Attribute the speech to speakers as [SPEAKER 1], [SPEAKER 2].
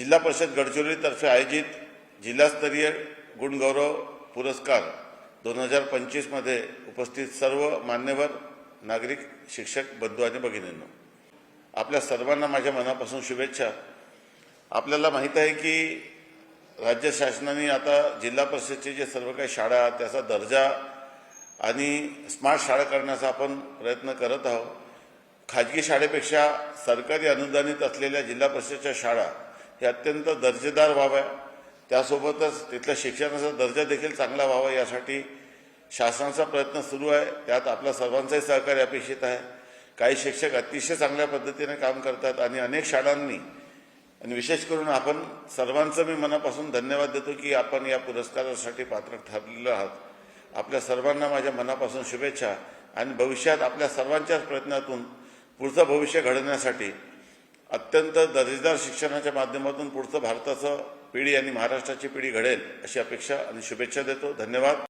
[SPEAKER 1] जिल्हा परिषद गडचिरोलीतर्फे आयोजित जिल्हास्तरीय गुणगौरव पुरस्कार दोन हजार पंचवीसमध्ये उपस्थित सर्व मान्यवर नागरिक शिक्षक बंधू आणि भगिनींनो. आपल्या सर्वांना माझ्या मनापासून शुभेच्छा. आपल्याला माहीत आहे की राज्य शासनाने आता जिल्हा परिषदचे जे सर्व काही शाळा त्याचा दर्जा आणि स्मार्ट शाळा करण्याचा आपण प्रयत्न करत आहोत. खाजगी शाळेपेक्षा सरकारी अनुदानित असलेल्या जिल्हा परिषदच्या शाळा हे अत्यंत दर्जेदार व्हाव्या त्यासोबतच तिथल्या शिक्षणाचा दर्जा देखील चांगला व्हावा यासाठी शासनाचा प्रयत्न सुरू आहे. त्यात आपल्या सर्वांचंही सहकार्य अपेक्षित आहे. काही शिक्षक अतिशय चांगल्या पद्धतीने काम करतात आणि अनेक शाळांनी आणि विशेष करून आपण सर्वांचं मी मनापासून धन्यवाद देतो की आपण या पुरस्कारासाठी पात्र ठरलेलो आहात. आपल्या सर्वांना माझ्या मनापासून शुभेच्छा आणि भविष्यात आपल्या सर्वांच्याच प्रयत्नातून पुढचं भविष्य घडवण्यासाठी अत्यंत दर्जेदार शिक्षणाच्या माध्यमातून पुढचं भारताचं पिढी आणि महाराष्ट्राची पिढी घडेल अशी अपेक्षा आणि शुभेच्छा देतो. धन्यवाद.